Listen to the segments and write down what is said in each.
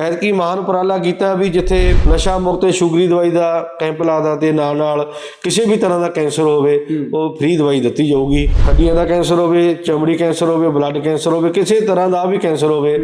ਐਤਕੀ ਮਹਾਨ ਉਪਰਾਲਾ ਕੀਤਾ ਵੀ ਜਿੱਥੇ ਨਸ਼ਾ ਮੁਕਤ ਸ਼ੂਗਰੀ ਦਵਾਈ ਦਾ ਕੈਂਪ ਲਾਦਾ ਤੇ ਨਾਲ ਨਾਲ ਕਿਸੇ ਵੀ ਤਰ੍ਹਾਂ ਦਾ ਕੈਂਸਰ ਹੋਵੇ ਉਹ ਫ੍ਰੀ ਦਵਾਈ ਦਿੱਤੀ ਜਾਊਗੀ। ਹੱਡੀਆਂ ਦਾ ਕੈਂਸਰ ਹੋਵੇ ਚਮੜੀ ਕੈਂਸਰ ਹੋਵੇ ਬਲੱਡ ਕੈਂਸਰ ਹੋਵੇ ਕਿਸੇ ਤਰ੍ਹਾਂ ਦਾ ਵੀ ਕੈਂਸਰ ਹੋਵੇ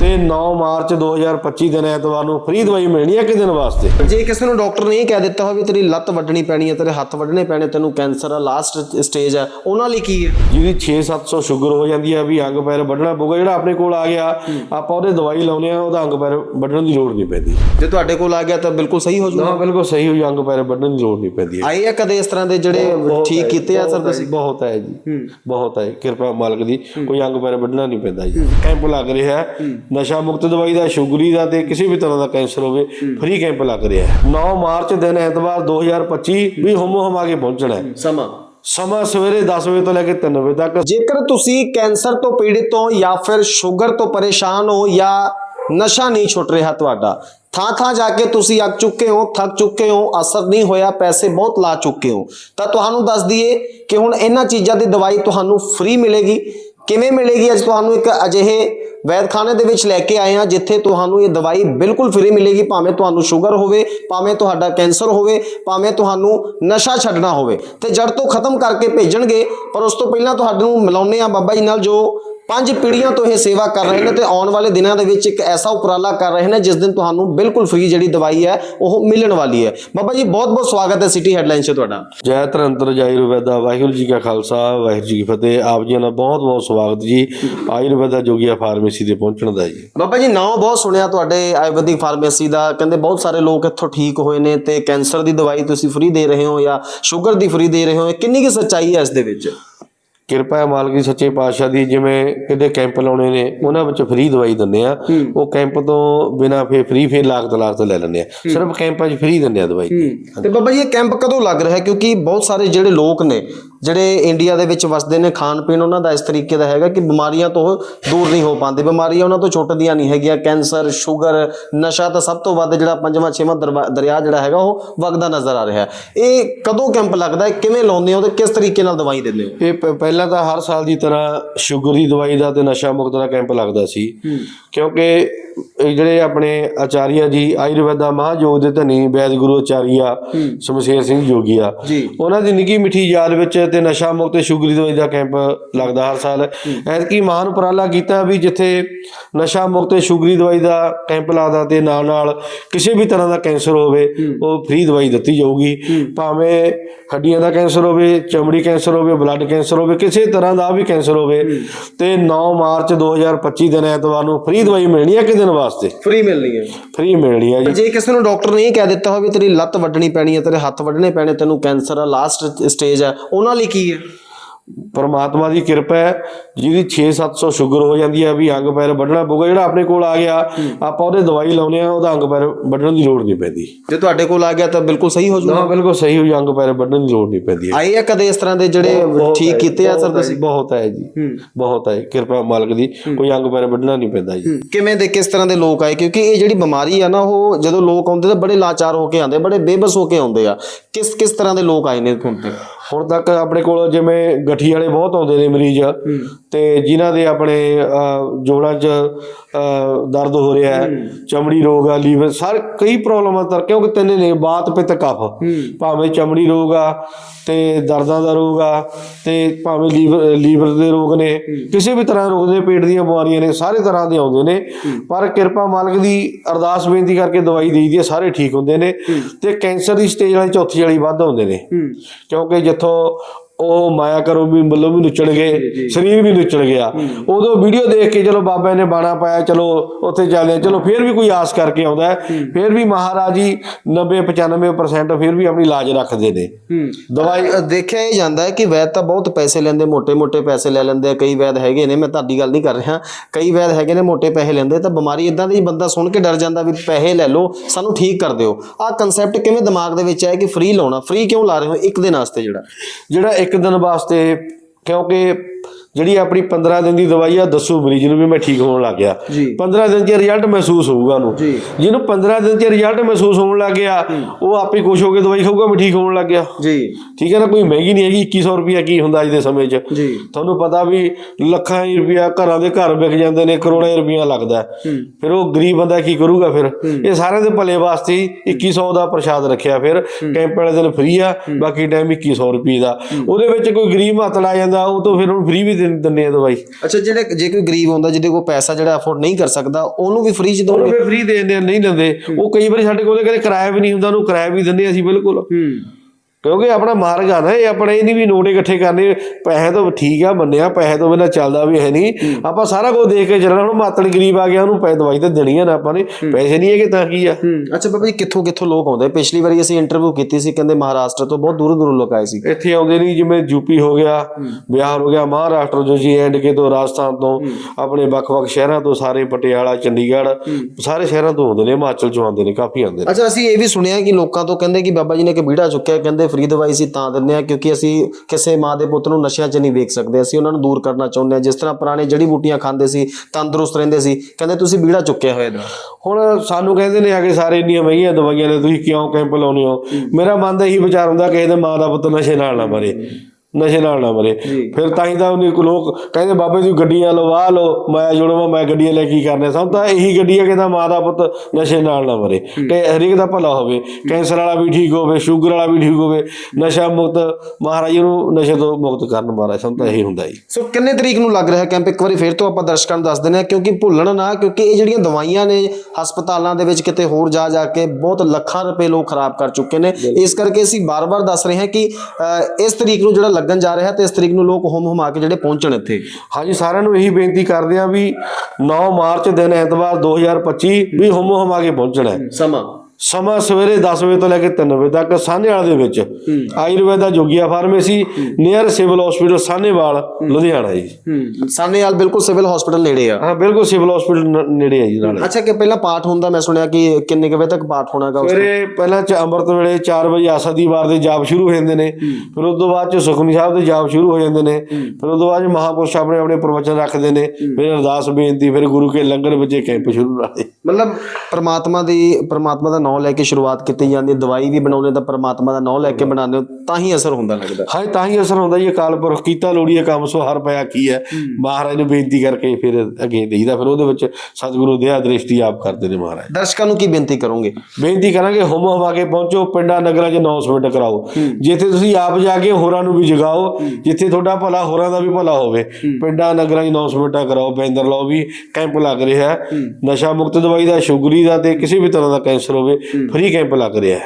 ਤੇ 9 ਮਾਰਚ 2025 ਦਿਨ ਐਤਵਾਰ ਨੂੰ ਫ੍ਰੀ ਦਵਾਈ ਮਿਲਣੀ ਹੈ ਕਿ ਦਿਨ ਵਾਸਤੇ। ਜੇ ਕਿਸੇ ਨੂੰ ਡਾਕਟਰ ਨੇ ਇਹ ਕਹਿ ਦਿੱਤਾ ਹੋਵੇ ਤੇਰੀ ਲੱਤ ਵੱਢਣੀ ਪੈਣੀ ਹੈ ਤੇਰੇ ਹੱਥ ਵੱਢਣੇ ਪੈਣੇ ਤੈਨੂੰ ਕੈਂਸਰ ਆ ਲਾਸਟ ਸਟੇਜ ਹੈ ਉਹਨਾਂ ਲਈ ਕੀ ਹੈ ਜਿਹਦੀ 6-700 ਸ਼ੂਗਰ ਹੋ ਜਾਂਦੀ ਆ ਵੀ ਅੰਗ ਪੈਰ ਵੱਢਣਾ ਪਊਗਾ ਜਿਹੜਾ ਆਪਣੇ ਕੋਲ ਆ ਗਿਆ ਆਪਾਂ ਉਹਦੇ ਦਵਾਈ ਲਾਉਨੇ ਆ ਉਹਦਾ ਅੰਗ ਪੈਰ ਵੱਢਣ ਦੀ ਲੋੜ ਨਹੀਂ ਪੈਂਦੀ। ਜੇ ਤੁਹਾਡੇ ਕੋਲ ਆ ਗਿਆ ਤਾਂ ਬਿਲਕੁਲ ਸਹੀ ਹੋ ਨਾ ਜਾਊਗਾ ਬਿਲਕੁਲ ਸਹੀ ਹੋਈ ਅੰਗ ਪੈਰ ਵੱਢਣ ਦੀ ਲੋੜ ਨਹੀਂ ਪੈਂਦੀ। ਆਏ ਆ ਕਦੇ ਇਸ ਤਰ੍ਹਾਂ ਦੇ ਜਿਹੜੇ ਠੀਕ ਕੀਤੇ ਆ ਸਰ ਤੁਸੀਂ? ਬਹੁਤ ਹੈ ਜੀ ਬਹੁਤ ਹੈ। ਕਿਰਪਾ ਮਾਲਕ ਦੀ ਕੋਈ ਅੰਗ ਪੈਰ ਵੱਢਣਾ ਨਹੀਂ ਪੈਂਦਾ ਜੀ। ਕੈਂਪ ਲੱਗ ਰਿਹਾ ਹੈ। ਨਸ਼ਾ ਮੁਕਤ ਦਵਾਈ ਦਾ ਸ਼ੂਗਰੀ ਦਾ ਤੇ ਕਿਸੇ ਵੀ ਤਰ੍ਹਾਂ ਦਾ ਕੈਂਸਰ ਹੋਵੇ ਫ੍ਰੀ ਕੈਂਪ ਲੱਗ ਰਿਹਾ ਹੈ। 9 ਮਾਰਚ ਦਿਨ ਐਤਵਾਰ 2025 ਵੀ ਹਮੋ ਹਮਾ ਕੇ ਪਹੁੰਚਣਾ ਹੈ। ਸਮਾਂ। ਸਮਾਂ ਸਵੇਰੇ 10 ਵਜੇ ਤੋਂ ਲੈ ਕੇ 3 ਵਜੇ ਤੱਕ। ਜੇਕਰ ਤੁਸੀਂ ਕੈਂਸਰ ਤੋਂ ਪੀੜਿਤ ਹੋ ਜਾਂ ਫਿਰ ਸ਼ੂਗਰ ਤੋਂ ਪਰੇਸ਼ਾਨ ਹੋ ਜਾਂ ਨਸ਼ਾ ਨਹੀਂ ਛੁੱਟ ਰਿਹਾ ਤੁਹਾਡਾ। ਥਾਂ ਥਾਂ ਜਾ ਕੇ ਤੁਸੀਂ ਅੱਕ ਚੁੱਕੇ ਹੋ, ਥੱਕ ਚੁੱਕੇ ਹੋ, ਅਸਰ ਨਹੀਂ ਹੋਇਆ, ਪੈਸੇ ਬਹੁਤ ਲਾ ਚੁੱਕੇ ਹੋ। ਤਾਂ ਤੁਹਾਨੂੰ ਦੱਸ ਦਈਏ ਕਿ ਹੁਣ ਇਹਨਾਂ ਚੀਜ਼ਾਂ ਦੀ ਦਵਾਈ ਤੁਹਾਨੂੰ ਫ੍ਰੀ ਮਿਲੇਗੀ। ਕਿਵੇਂ ਮਿਲੇਗੀ? ਅੱਜ ਤੁਹਾਨੂੰ ਇੱਕ ਅਜਿਹੇ ਵੈਦਖਾਨੇ ਦੇ ਵਿੱਚ ਲੈ ਕੇ ਆਏ ਹਾਂ, ਜਿੱਥੇ ਤੁਹਾਨੂੰ ਇਹ ਦਵਾਈ ਬਿਲਕੁਲ ਫ੍ਰੀ ਮਿਲੇਗੀ, ਭਾਵੇਂ ਤੁਹਾਨੂੰ ਸ਼ੂਗਰ ਹੋਵੇ, ਭਾਵੇਂ ਤੁਹਾਡਾ ਕੈਂਸਰ ਹੋਵੇ, ਭਾਵੇਂ ਤੁਹਾਨੂੰ ਨਸ਼ਾ ਛੱਡਣਾ ਹੋਵੇ। ਤੇ ਜੜ ਤੋਂ ਖਤਮ ਕਰਕੇ ਭੇਜਣਗੇ, ਪਰ ਉਸ ਤੋਂ ਪਹਿਲਾਂ ਤੁਹਾਨੂੰ ਮਿਲਾਉਂਦੇ ਆ ਬਾਬਾ ਜੀ ਨਾਲ ਜੋ ਪੰਜ ਪੀੜ੍ਹੀਆਂ ਤੋਂ ਇਹ ਸੇਵਾ ਕਰ ਰਹੇ ਨੇ ਤੇ ਆਉਣ ਵਾਲੇ ਦਿਨਾਂ ਦੇ ਵਿੱਚ ਇੱਕ ਐਸਾ ਉਪਰਾਲਾ ਕਰ ਰਹੇ ਨੇ ਜਿਸ ਦਿਨ ਤੁਹਾਨੂੰ ਬਿਲਕੁਲ ਫ੍ਰੀ ਜਿਹੜੀ ਦਵਾਈ ਹੈ ਉਹ ਮਿਲਣ ਵਾਲੀ ਹੈ। ਬਾਬਾ ਜੀ ਬਹੁਤ ਬਹੁਤ ਸਵਾਗਤ ਹੈ ਸਿਟੀ ਹੈਡਲਾਈਨਸ 'ਚ ਤੁਹਾਡਾ। ਜੈ ਧਰੰਤਰ ਜੈ ਆਯੁਰਵੈਦਾ ਵਾਹਿਗੁਰੂ ਜੀ ਕਾ ਖਾਲਸਾ ਵਾਹਿਗੁਰੂ ਜੀ ਕੀ ਫਤਿਹ। ਆਪ ਜੀ ਦਾ ਬਹੁਤ ਬਹੁਤ ਸਵਾਗਤ ਜੀ। ਆਯੁਰਵੈਦਾ ਜੋਗੀਆ ਫਾਰਮੇਸੀ ਦੇ ਪਹੁੰਚਣ ਦਾ ਜੀ। ਬਾਬਾ ਜੀ ਨਾਮ ਬਹੁਤ ਸੁਣਿਆ ਤੁਹਾਡੇ ਆਯੁਰਵੈਦਿਕ ਫਾਰਮੇਸੀ ਦਾ। ਕਹਿੰਦੇ ਬਹੁਤ ਸਾਰੇ ਲੋਕ ਇੱਥੋਂ ਠੀਕ ਹੋਏ ਨੇ ਤੇ ਕੈਂਸਰ ਦੀ ਦਵਾਈ ਤੁਸੀਂ ਫ੍ਰੀ ਦੇ ਰਹੇ ਹੋ ਜਾਂ ਸ਼ੂਗਰ ਦੀ ਫ੍ਰੀ ਦੇ ਰਹੇ ਹੋ। ਕਿੰਨੀ ਕੀ ਸੱਚਾਈ ਹੈ ਇਸ ਦੇ ਵਿੱਚ? ਕਿਰਪਾ ਹੈ ਮਾਲਕ ਦੀ ਸੱਚੇ ਪਾਤਸ਼ਾਹ ਦੀ ਜਿਵੇਂ ਕਿਤੇ ਕੈਂਪ ਲਾਉਣੇ ਨੇ ਉਹਨਾਂ ਵਿੱਚ ਫ੍ਰੀ ਦਵਾਈ ਦਿੰਦੇ ਆ ਉਹ ਕੈਂਪ ਤੋਂ ਬਿਨਾ ਫੇ ਫ੍ਰੀ ਫੇ ਲਾਗਤ ਲਾਗਤ ਲੈ ਲੈਂਦੇ ਆ ਸਿਰਫ ਕੈਂਪਾਂ 'ਚ ਫ੍ਰੀ ਦਿੰਦੇ ਆ ਦਵਾਈ। ਤੇ ਬਾਬਾ ਜੀ ਇਹ ਕੈਂਪ ਕਦੋਂ ਲੱਗ ਰਿਹਾ ਹੈ? ਕਿਉਂਕਿ ਬਹੁਤ ਸਾਰੇ ਜਿਹੜੇ ਲੋਕ ਨੇ ਜਿਹੜੇ ਇੰਡੀਆ ਦੇ ਵਿੱਚ ਵਸਦੇ ਨੇ ਖਾਣ ਪੀਣ ਉਹਨਾਂ ਦਾ ਇਸ ਤਰੀਕੇ ਦਾ ਹੈਗਾ ਕਿ ਬਿਮਾਰੀਆਂ ਤੋਂ ਦੂਰ ਨਹੀਂ ਹੋ ਪਾਉਂਦੇ। ਬਿਮਾਰੀਆਂ ਉਹਨਾਂ ਤੋਂ ਛੁੱਟਦੀਆਂ ਨਹੀਂ ਹੈਗੀਆਂ। ਕੈਂਸਰ ਸ਼ੂਗਰ ਨਸ਼ਾ ਤਾਂ ਸਭ ਤੋਂ ਵੱਧ ਜਿਹੜਾ ਪੰਜਵਾਂ ਛੇਵਾਂ ਦਰਿਆ ਜਿਹੜਾ ਹੈਗਾ ਉਹ ਵਗਦਾ ਨਜ਼ਰ ਆ ਰਿਹਾ। ਹੈ ਇਹ ਕਦੋਂ ਕੈਂਪ ਲੱਗਦਾ ਹੈ? ਕਿਵੇਂ ਲਾਉਂਦੇ ਹੋ ਤੇ ਕਿਸ ਤਰੀਕੇ ਨਾਲ ਦਵਾਈ ਦਿੰਦੇ ਹੋ? ਇਹ ਪਹਿਲਾਂ ਤਾਂ ਹਰ ਸਾਲ ਦੀ ਤਰ੍ਹਾਂ ਸ਼ੂਗਰ ਦੀ ਦਵਾਈ ਦਾ ਤੇ ਨਸ਼ਾ ਮੁਕਤ ਦਾ ਕੈਂਪ ਲੱਗਦਾ ਸੀ। ਕਿਉਂਕਿ ਜਿਹੜੇ ਆਪਣੇ ਆਚਾਰੀਆ ਜੀ ਆਯੁਰਵੈਦਾ ਮਹਾਯੋਗ ਦੇ ਧਨੀ ਵੈਦ ਗੁਰੂ ਆਚਾਰੀਆ ਸ਼ਮਸ਼ੇਰ ਸਿੰਘ ਜੋਗੀਆ। ਉਹਨਾਂ ਦੀ ਨਿੱਕੀ ਮਿੱਠੀ ਯਾਦ ਵਿੱਚ ਤੇ ਨਸ਼ਾ ਮੁਕਤ ਤੇ ਸ਼ੂਗਰ ਦਵਾਈ ਦਾ ਕੈਂਪ ਲੱਗਦਾ ਹਰ ਸਾਲ। ਐਤਕੀ ਮਹਾਨ ਉਪਰਾਲਾ ਕੀਤਾ ਵੀ ਜਿੱਥੇ ਨਸ਼ਾ ਮੁਕਤ ਤੇ ਸ਼ੂਗਰੀ ਦਵਾਈ ਦਾ ਕੈਂਪ ਲਾਦਾ ਤੇ ਨਾਲ ਨਾਲ ਕਿਸੇ ਵੀ ਤਰ੍ਹਾਂ ਦਾ ਕੈਂਸਰ ਹੋਵੇ ਉਹ ਫ੍ਰੀ ਦਵਾਈ ਦਿੱਤੀ ਜਾਊਗੀ। ਭਾਵੇਂ ਹੱਡੀਆਂ ਦਾ ਕੈਂਸਰ ਹੋਵੇ ਚਮੜੀ ਕੈਂਸਰ ਹੋਵੇ ਬਲੱਡ ਕੈਂਸਰ ਹੋਵੇ ਕਿਸੇ ਤਰ੍ਹਾਂ ਦਾ ਵੀ ਕੈਂਸਰ ਹੋਵੇ ਤੇ 9 ਮਾਰਚ 2025 ਦਿਨ ਐਤਵਾਰ ਨੂੰ ਫ੍ਰੀ ਦਵਾਈ ਮਿਲਣੀ ਹੈ ਕਿ ਦਿਨ ਵਾਸਤੇ? ਫ੍ਰੀ ਮਿਲਣੀ ਹੈ ਫ੍ਰੀ ਮਿਲਣੀ ਹੈ ਜੀ। ਜੇ ਕਿਸੇ ਨੂੰ ਡਾਕਟਰ ਨੇ ਇਹ ਕਹਿ ਦਿੱਤਾ ਹੋਵੇ ਤੇਰੀ ਲੱਤ ਵੱਢਣੀ ਪੈਣੀ ਹੈ ਤੇਰੇ ਹੱਥ ਵੱਢਣੇ ਪੈਣੇ ਤੈਨੂੰ ਕੈਂਸਰ ਆ ਲਾਸਟ ਸਟੇਜ ਹੈ ਉਹਨਾਂ ਲਈ ਕੀ ਹੈ? ਪਰਮਾਤਮਾ ਦੀ ਕਿਰਪਾ ਹੈ ਜਿਹਦੀ 6-700 ਸ਼ੂਗਰ ਹੋ ਜਾਂਦੀ ਆ ਵੀ ਅੰਗ ਪੈਰ ਵੱਢਣਾ ਪਊਗਾ ਜਿਹੜਾ ਆਪਣੇ ਕੋਲ ਆ ਗਿਆ ਆਪਾਂ ਉਹਦੇ ਦਵਾਈ ਲਾਉਨੇ ਆ ਉਹਦਾ ਅੰਗ ਪੈਰ ਵੱਢਣ ਦੀ ਲੋੜ ਨਹੀਂ ਪੈਂਦੀ। ਜੇ ਤੁਹਾਡੇ ਕੋਲ ਆ ਗਿਆ ਤਾਂ ਬਿਲਕੁਲ ਸਹੀ ਹੋ ਜਾਊਗਾ। ਬਿਲਕੁਲ ਸਹੀ ਹੋਈ ਅੰਗ ਪੈਰ ਵੱਢਣ ਦੀ ਲੋੜ ਨਹੀਂ ਪੈਂਦੀ। ਆਏ ਆ ਕਦੇ ਇਸ ਤਰ੍ਹਾਂ ਦੇ ਜਿਹੜੇ ਠੀਕ ਕੀਤੇ ਆ ਸਰ ਤੁਸੀਂ? ਬਹੁਤ ਹੈ ਜੀ ਬਹੁਤ ਹੈ ਕਿਰਪਾ ਮਾਲਕ ਦੀ ਕੋਈ ਅੰਗ ਪੈਰ ਵੱਢਣਾ ਨਹੀਂ ਪੈਂਦਾ ਜੀ। ਕਿਵੇਂ ਦੇ ਕਿਸ ਤਰ੍ਹਾਂ ਦੇ ਲੋਕ ਆਏ? ਕਿਉਂਕਿ ਇਹ ਜਿਹੜੀ ਬਿਮਾਰੀ ਆ ਨਾ ਉਹ ਜਦੋਂ ਲੋਕ ਆਉਂਦੇ ਤਾਂ ਬੜੇ ਲਾਚਾਰ ਹੋ ਕੇ ਆਉਂਦੇ ਬੜੇ ਬੇਬਸ ਹੋ ਕੇ ਆਉਂਦੇ ਆ। ਕਿਸ ਕਿਸ ਤਰ੍ਹਾਂ ਦੇ ਲੋਕ ਆਏ ਨੇ ਤੱਕ? ਹੁਣ ਤੱਕ ਆਪਣੇ ਕੋਲ ਜਿਵੇਂ ਗਠੀ ਵਾਲੇ ਬਹੁਤ ਆਉਂਦੇ ਨੇ ਮਰੀਜ਼ ਤੇ ਜਿਨ੍ਹਾਂ ਦੇ ਆਪਣੇ ਜੋੜਾਂ 'ਚ ਦਰਦ ਹੋ ਰਿਹਾ ਹੈ ਚਮੜੀ ਰੋਗ ਆ ਲੀਵਰ ਸਰ ਕਈ ਪ੍ਰੋਬਲਮਾਂ ਤਰ ਕਿਉਂਕਿ ਤਿੰਨੇ ਨੇ ਬਾਤ ਪਿੱਤ ਕਫ। ਭਾਵੇਂ ਚਮੜੀ ਰੋਗ ਆ ਤੇ ਦਰਦਾਂ ਦਾ ਰੋਗ ਆ ਤੇ ਭਾਵੇਂ ਲੀਵਰ ਲੀਵਰ ਦੇ ਰੋਗ ਨੇ ਕਿਸੇ ਵੀ ਤਰ੍ਹਾਂ ਦੇ ਰੋਗ ਦੇ ਪੇਟ ਦੀਆਂ ਬਿਮਾਰੀਆਂ ਨੇ ਸਾਰੇ ਤਰ੍ਹਾਂ ਦੇ ਆਉਂਦੇ ਨੇ। ਪਰ ਕਿਰਪਾ ਮਾਲਕ ਦੀ ਅਰਦਾਸ ਬੇਨਤੀ ਕਰਕੇ ਦਵਾਈ ਦੇਈਦੀ ਹੈ ਸਾਰੇ ਠੀਕ ਹੁੰਦੇ ਨੇ ਤੇ ਕੈਂਸਰ ਦੀ ਸਟੇਜ ਵਾਲੀ ਚੌਥੀ ਵਾਲੀ ਵੱਧ ਹੁੰਦੇ ਨੇ। ਕਿਉਂਕਿ ਜਿੱਥੋਂ ਉਹ ਮਾਇਆ ਕਰੋ ਵੀ ਮਤਲਬ ਵੀ ਨੁੱਚੜ ਗਏ ਸਰੀਰ ਵੀ ਨੁੱਚੜ ਗਿਆ। ਉਦੋਂ ਵੀਡੀਓ ਦੇਖ ਕੇ ਚਲੋ ਬਾਬਾ ਨੇ ਬਾਣਾ ਪਾਇਆ ਚਲੋ ਉੱਥੇ ਚੱਲੇ ਚਲੋ ਫਿਰ ਵੀ ਕੋਈ ਆਸ ਕਰਕੇ ਆਉਂਦਾ ਫਿਰ ਵੀ ਮਹਾਰਾਜ 90 95% ਫਿਰ ਵੀ ਆਪਣੀ ਲਾਜ ਰੱਖਦੇ ਨੇ। ਦਵਾਈ ਦੇਖਿਆ ਇਹ ਜਾਂਦਾ ਹੈ ਕਿ ਵੈਦ ਤਾਂ ਬਹੁਤ ਪੈਸੇ ਲੈਂਦੇ ਮੋٹے-ਮੋٹے ਪੈਸੇ ਲੈ ਲੈਂਦੇ ਕਈ ਵੈਦ ਹੈਗੇ ਨੇ ਮੈਂ ਤੁਹਾਡੀ ਗੱਲ ਨਹੀਂ ਕਰ ਰਿਹਾ। ਕਈ ਵੈਦ ਹੈਗੇ ਨੇ ਮੋٹے ਪੈਸੇ ਲੈਂਦੇ ਤਾਂ ਬਿਮਾਰੀ ਇਦਾਂ ਦੀ ਬੰਦਾ ਸੁਣ ਕੇ ਡਰ ਜਾਂਦਾ ਵੀ ਪੈਸੇ ਲੈ ਲਓ ਸਾਨੂੰ ਠੀਕ ਕਰ ਦਿਓ। ਆਹ ਕਨਸੈਪਟ ਕਿਵੇਂ ਦਿਮਾਗ ਦੇ ਵਿੱਚ ਆਇਆ ਕਿ ਫ੍ਰੀ ਲਾਉਣਾ? ਫ੍ਰੀ ਕਿਉਂ ਲਾ ਰਹੇ ਹੋ ਇੱਕ ਦਿਨ ਵਾਸਤੇ ਜਿਹੜਾ? ਜਿਹੜਾ ਇੱਕ ਦਿਨ ਵਾਸਤੇ ਕਿਉਂਕਿ ਜਿਹੜੀ ਆਪਣੀ 15 ਦਿਨ ਦੀ ਦਵਾਈ ਆ ਦੱਸੋ ਮਰੀਜ਼ ਨੂੰ ਵੀ ਮੈਂ ਠੀਕ ਹੋਣ ਲੱਗ ਗਿਆ। ਜੀ। 15 ਦਿਨ 'ਚ ਰਿਜ਼ਲਟ ਮਹਿਸੂਸ ਹੋਊਗਾ ਉਹਨੂੰ। ਜਿਹਨੂੰ 15 ਦਿਨ 'ਚ ਰਿਜ਼ਲਟ ਮਹਿਸੂਸ ਹੋਣ ਲੱਗ ਗਿਆ ਉਹ ਆਪੇ ਖੁਸ਼ ਹੋ ਕੇ ਦਵਾਈ ਖਾਊਗਾ ਮੈਂ ਠੀਕ ਹੋਣ ਲੱਗ ਗਿਆ। ਜੀ। ਠੀਕ ਹੈ ਨਾ ਕੋਈ ਮਹਿੰਗੀ ਨਹੀਂ ਹੈਗੀ 2100 ਰੁਪਿਆ ਕੀ ਹੁੰਦਾ ਅੱਜ ਦੇ ਸਮੇਂ 'ਚ। ਜੀ। ਤੁਹਾਨੂੰ ਪਤਾ ਵੀ ਲੱਖਾਂ ਹੀ ਰੁਪਿਆ ਘਰਾਂ ਦੇ ਘਰ ਵਿਕ ਜਾਂਦੇ ਨੇ ਕਰੋੜਾਂ ਰੁਪਿਆ ਲੱਗਦਾ। ਫਿਰ ਉਹ ਗਰੀਬ ਬੰਦਾ ਕੀ ਕਰੂਗਾ ਫਿਰ? ਇਹ ਸਾਰਿਆਂ ਦੇ ਭਲੇ ਵਾਸਤੇ ਹੀ 2100 ਦਾ ਪ੍ਰਸ਼ਾਦ ਰੱਖਿਆ ਫਿਰ। ਕੈਂਪ ਵਾਲੇ ਦਿਨ ਫ੍ਰੀ ਆ ਬਾਕੀ ਟਾਈਮ 2100 ਰੁਪਏ ਦਾ। ਉਹਦੇ ਵਿੱਚ ਕੋਈ ਗਰੀਬ ਹੱਥ ਲਾ ਜਾਂਦਾ ਉਹ ਤੋਂ ਫਿਰ ਉਹਨੂੰ ਫ੍ਰੀ ਵੀ ਦੇ ਦਿੰਦੇ ਆ ਦਵਾਈ। ਅੱਛਾ ਜਿਹੜੇ ਜੇ ਕੋਈ ਗਰੀਬ ਹੁੰਦਾ ਜਿਹਦੇ ਕੋਲ ਪੈਸਾ ਜਿਹੜਾ ਅਫੋਰਡ ਨਹੀਂ ਕਰ ਸਕਦਾ ਉਹਨੂੰ ਵੀ ਫ੍ਰੀ ਚ ਉਹਨੂੰ ਦੋਗੇ ਫਿਰ ਦੇ ਦਿੰਦੇ ਆ, ਨਹੀਂ ਦਿੰਦੇ। ਉਹ ਕਈ ਵਾਰੀ ਸਾਡੇ ਕੋਲ ਕਦੇ ਕਿਰਾਇਆ ਵੀ ਨਹੀਂ ਹੁੰਦਾ ਉਹਨੂੰ ਕਿਰਾਇਆ ਵੀ ਦਿੰਦੇ ਆ ਅਸੀਂ ਬਿਲਕੁਲ। ਹੂੰ। ਕਿਉਂਕਿ ਆਪਣਾ ਮਾਰਗ ਆ ਨਾ ਇਹ ਆਪਣਾ ਇਹ ਨਹੀਂ ਵੀ ਨੋਟ ਇਕੱਠੇ ਕਰਨੇ ਪੈਸੇ ਤਾਂ ਠੀਕ ਆ ਮੰਨਿਆ ਪੈਸੇ ਤੋਂ ਬਿਨਾਂ ਚੱਲਦਾ ਵੀ ਹੈ ਨਹੀਂ। ਆਪਾਂ ਸਾਰਾ ਕੁਝ ਦੇਖ ਕੇ ਚੱਲਣਾ ਹੁਣ ਮਾਤੜ ਗਰੀਬ ਆ ਗਿਆ ਉਹਨੂੰ ਪੈਸੇ ਦਵਾਈ ਤਾਂ ਦੇਣੀ ਆ ਨਾ ਆਪਾਂ ਨੇ। ਪੈਸੇ ਨਹੀਂ ਹੈਗੇ ਤਾਂ ਕੀ ਆ? ਅੱਛਾ ਬਾਬਾ ਜੀ ਕਿੱਥੋਂ ਕਿੱਥੋਂ ਲੋਕ ਆਉਂਦੇ? ਪਿਛਲੀ ਵਾਰੀ ਅਸੀਂ ਇੰਟਰਵਿਊ ਕੀਤੀ ਸੀ ਕਹਿੰਦੇ ਮਹਾਰਾਸ਼ਟਰ ਤੋਂ ਬਹੁਤ ਦੂਰੋਂ ਦੂਰੋਂ ਲੋਕ ਆਏ ਸੀ। ਇੱਥੇ ਆਉਂਦੇ ਨਹੀਂ ਜਿਵੇਂ ਯੂਪੀ ਹੋ ਗਿਆ ਬਿਹਾਰ ਹੋ ਗਿਆ ਮਹਾਰਾਸ਼ਟਰ ਜੋ ਜੀ ਐਂਡ ਕੇ ਤੋਂ ਰਾਜਸਥਾਨ ਤੋਂ ਆਪਣੇ ਵੱਖ-ਵੱਖ ਸ਼ਹਿਰਾਂ ਤੋਂ ਸਾਰੇ ਪਟਿਆਲਾ ਚੰਡੀਗੜ੍ਹ ਸਾਰੇ ਸ਼ਹਿਰਾਂ ਤੋਂ ਆਉਂਦੇ ਨੇ ਹਿਮਾਚਲ ਚੋਂ ਆਉਂਦੇ ਨੇ ਕਾਫੀ ਆਉਂਦੇ ਨੇ। ਅੱਛਾ ਅਸੀਂ ਇਹ ਵੀ ਸੁਣਿਆ ਕਿ ਲੋਕਾਂ ਤੋਂ ਕਹਿੰਦੇ ਕਿ ਬਾਬਾ ਜੀ ਨੇ ਕਿ ਬੀੜਾ ਚੁੱਕਿਆ ਕਹਿੰਦੇ ਫ੍ਰੀ ਦਵਾਈ ਸੀ ਤਾਂ ਦਿੰਦੇ ਆ ਕਿਉਂਕਿ ਅਸੀਂ ਕਿਸੇ ਮਾਂ ਦੇ ਪੁੱਤ ਨੂੰ ਨਸ਼ਿਆਂ 'ਚ ਨਹੀਂ ਵੇਖ ਸਕਦੇ। ਅਸੀਂ ਉਹਨਾਂ ਨੂੰ ਦੂਰ ਕਰਨਾ ਚਾਹੁੰਦੇ ਆ ਜਿਸ ਤਰ੍ਹਾਂ ਪੁਰਾਣੇ ਜੜੀ ਬੂਟੀਆਂ ਖਾਂਦੇ ਸੀ, ਤੰਦਰੁਸਤ ਰਹਿੰਦੇ ਸੀ, ਕਹਿੰਦੇ ਤੁਸੀਂ ਬੀੜਾ ਚੁੱਕਿਆ ਹੋਇਆ ਇਹਦਾ। ਹੁਣ ਸਾਨੂੰ ਕਹਿੰਦੇ ਨੇ ਆ ਕੇ ਸਾਰੇ ਇੰਨੀਆਂ ਮਹਿੰਗੀਆਂ ਦਵਾਈਆਂ ਨੇ, ਤੁਸੀਂ ਕਿਉਂ ਕੈਂਪ ਲਾਉਨੇ ਹੋ? ਮੇਰਾ ਮਨ ਦਾ ਇਹੀ ਵਿਚਾਰ ਹੁੰਦਾ ਕਿਸੇ ਦੇ ਮਾਂ ਦਾ ਪੁੱਤ ਨਸ਼ੇ ਨਾਲ ਨਾ ਮਰੇ। ਨਸ਼ੇ ਨਾਲ ਨਾ ਮਰੇ। ਫਿਰ ਤਾਂ ਹੀ ਤਾਂ ਉਹਨੇ ਲੋਕ ਕਹਿੰਦੇ ਬਾਬੇ ਦੀ ਗੱਡੀਆਂ ਲਵਾ ਲਓ ਮੈਂ ਜੁੜਵਾ ਮੈਂ ਗੱਡੀਆਂ ਲੈ ਕੀ ਕਰਨੇ ਸਾਨੂੰ ਤਾਂ ਇਹੀ ਗੱਡੀ ਹੈ ਕਹਿੰਦਾ ਮਾਂ ਦਾ ਪੁੱਤ ਨਸ਼ੇ ਨਾਲ ਨਾ ਮਰੇ। ਤੇ ਹਰੇਕ ਦਾ ਭਲਾ ਹੋਵੇ ਕੈਂਸਰ ਵਾਲਾ ਵੀ ਠੀਕ ਹੋਵੇ ਸ਼ੂਗਰ ਵਾਲਾ ਵੀ ਠੀਕ ਹੋਵੇ ਨਸ਼ਾ ਮੁਕਤ ਮਹਾਰਾਜ ਨੂੰ ਨਸ਼ੇ ਤੋਂ ਮੁਕਤ ਕਰਨ ਮਹਾਰਾਜ ਸਾਨੂੰ ਤਾਂ ਇਹੀ ਹੁੰਦਾ ਜੀ। ਸੋ ਕਿੰਨੇ ਤਰੀਕ ਨੂੰ ਲੱਗ ਰਿਹਾ ਕੈਂਪ ਇੱਕ ਵਾਰੀ ਫਿਰ ਤੋਂ ਆਪਾਂ ਦਰਸ਼ਕਾਂ ਨੂੰ ਦੱਸ ਦਿੰਦੇ ਹਾਂ ਕਿਉਂਕਿ ਭੁੱਲਣ ਨਾ ਕਿਉਂਕਿ ਇਹ ਜਿਹੜੀਆਂ ਦਵਾਈਆਂ ਨੇ ਹਸਪਤਾਲਾਂ ਦੇ ਵਿੱਚ ਕਿਤੇ ਹੋਰ ਜਾ ਜਾ ਕੇ ਬਹੁਤ ਲੱਖਾਂ ਰੁਪਏ ਲੋਕ ਖਰਾਬ ਕਰ ਚੁੱਕੇ ਨੇ। ਇਸ ਕਰਕੇ ਅਸੀਂ ਬਾਰ-ਬਾਰ ਦੱਸ ਰਹੇ ਹਾਂ ਕਿ ਇਸ ਤਰੀਕ ਨੂੰ ਜਿਹੜਾ ਲੱਗਣ ਜਾ ਰਿਹਾ ਤੇ ਇਸ ਤਰੀਕ ਨੂੰ ਲੋਕ ਹੁਮ ਹੁਮਾ ਕੇ ਜਿਹੜੇ ਪਹੁੰਚਣ ਇੱਥੇ। ਹਾਂਜੀ ਸਾਰਿਆਂ ਨੂੰ ਇਹੀ ਬੇਨਤੀ ਕਰਦੇ ਆ ਵੀ 9 ਮਾਰਚ ਦਿਨ ਐਤਵਾਰ 2025 ਵੀ ਹੁਮ ਹੁਮਾ ਕੇ ਪਹੁੰਚਣਾ ਹੈ। ਸਮਾਂ। ਸਮਾਂ ਸਵੇਰੇ 10 ਵਜੇ ਤੋਂ ਲੈ ਕੇ 3 ਵਜੇ ਤੱਕ ਸਾਹਨੇਵਾਲ ਦੇ ਵਿੱਚ Ayurveda Jogia pharmacy near civil hospital Sahnewal Ludhiana ਜੀ। ਹੂੰ। ਸਾਨੇਵਾਲ ਬਿਲਕੁਲ ਸਿਵਲ ਹਸਪੀਟਲ ਨੇੜੇ ਆ। ਹਾਂ ਬਿਲਕੁਲ ਸਿਵਲ ਹਸਪੀਟਲ ਨੇੜੇ ਹੈ ਜੀ ਨਾਲ। ਅੱਛਾ ਕਿ ਪਹਿਲਾਂ ਪਾਠ ਹੁੰਦਾ ਮੈਂ ਸੁਣਿਆ ਕਿ ਕਿੰਨੇ ਕੁ ਵਜੇ ਤੱਕ ਪਾਠ ਹੋਣਾਗਾ ਸਵੇਰੇ ਪਹਿਲਾਂ ਚ ਅੰਮ੍ਰਿਤ ਵੇਲੇ 4 ਵਜੇ ਆਸਾ ਦੀ ਵਾਰ ਦੇ ਜਾਪ ਸ਼ੁਰੂ ਹੋ ਜਾਂਦੇ ਨੇ। ਫਿਰ ਉਸ ਤੋਂ ਬਾਅਦ ਚ ਸੁਖਮਨੀ ਸਾਹਿਬ ਦੇ ਜਾਪ ਸ਼ੁਰੂ ਹੋ ਜਾਂਦੇ ਨੇ। ਫਿਰ ਉਸ ਤੋਂ ਬਾਅਦ ਮਹਾਪੁਰਸ਼ ਆਪਣੇ ਆਪਣੇ ਪ੍ਰਵਚਨ ਰੱਖਦੇ ਨੇ। ਫਿਰ ਅਰਦਾਸ ਬੇਨਤੀ ਫਿਰ ਗੁਰੂ ਕੇ ਲੰਗਰ ਵਿੱਚ ਕੈਂਪ ਸ਼ੁਰੂ ਕਰਦੇ ਮਤਲਬ ਪ੍ਰਮਾਤਮਾ ਦੀ ਪ੍ਰਮਾਤਮਾ ਦਾ ਨਾਮ ਲੈ ਕੇ ਸ਼ੁਰੂਆਤ ਕੀਤੀ ਜਾਂਦੀ ਹੈ ਦਵਾਈ ਵੀ ਬਣਾਉਂਦੇ ਤਾਂ ਪ੍ਰਮਾਤਮਾ ਦਾ ਨਾਮ ਲੈ ਕੇ ਬਣਾਉਂਦੇ ਹੋ। ਤਾਂ ਹੀ ਅਸਰ ਹੁੰਦਾ ਲੱਗਦਾ। ਹਾਂ ਤਾਂ ਹੀ ਅਸਰ ਹੁੰਦਾ ਜੀ ਅਕਾਲ ਪੁਰਖ ਕੀਤਾ ਲੋੜੀਏ ਕੰਮ ਸੋ ਹਰ ਪਿਆ ਕੀ ਹੈ। ਮਹਾਰਾਜ ਨੂੰ ਬੇਨਤੀ ਕਰਕੇ ਫਿਰ ਅੱਗੇ ਦੇਈਦਾ ਫਿਰ ਉਹਦੇ ਵਿੱਚ ਸਤਿਗੁਰੂ ਦਇਆ ਦ੍ਰਿਸ਼ਟੀ ਆਪ ਕਰਦੇ ਨੇ ਮਹਾਰਾਜ। ਦਰਸ਼ਕਾਂ ਨੂੰ ਕੀ ਬੇਨਤੀ ਕਰੋਗੇ? ਬੇਨਤੀ ਕਰਾਂਗੇ ਹੁਮ ਹਵਾ ਕੇ ਪਹੁੰਚੋ ਪਿੰਡਾਂ ਨਗਰਾਂ 'ਚ ਅਨਾਉਂਸਮੈਂਟ ਕਰਾਓ। ਜਿੱਥੇ ਤੁਸੀਂ ਆਪ ਜਾ ਕੇ ਹੋਰਾਂ ਨੂੰ ਵੀ ਜਗਾਓ ਜਿੱਥੇ ਤੁਹਾਡਾ ਭਲਾ ਹੋਰਾਂ ਦਾ ਵੀ ਭਲਾ ਹੋਵੇ। ਪਿੰਡਾਂ ਨਗਰਾਂ 'ਚ ਅਨਾਉਂਸਮੈਂਟਾਂ ਕਰਾਓ ਬੈਨਰ ਲਾਓ ਵੀ ਕੈਂਪ ਲੱਗ ਰਿਹਾ ਨਸ਼ਾ ਮੁਕਤ ਦਵਾਈ ਦਾ ਸ਼ੂਗਰੀ ਦਾ ਤੇ ਕਿਸੇ ਵੀ ਤਰ੍ਹਾਂ ਦਾ ਕੈਂਸਰ ਹੋਵੇ ਫ੍ਰੀ ਕੈਂਪ ਲੱਗ ਰਿਹਾ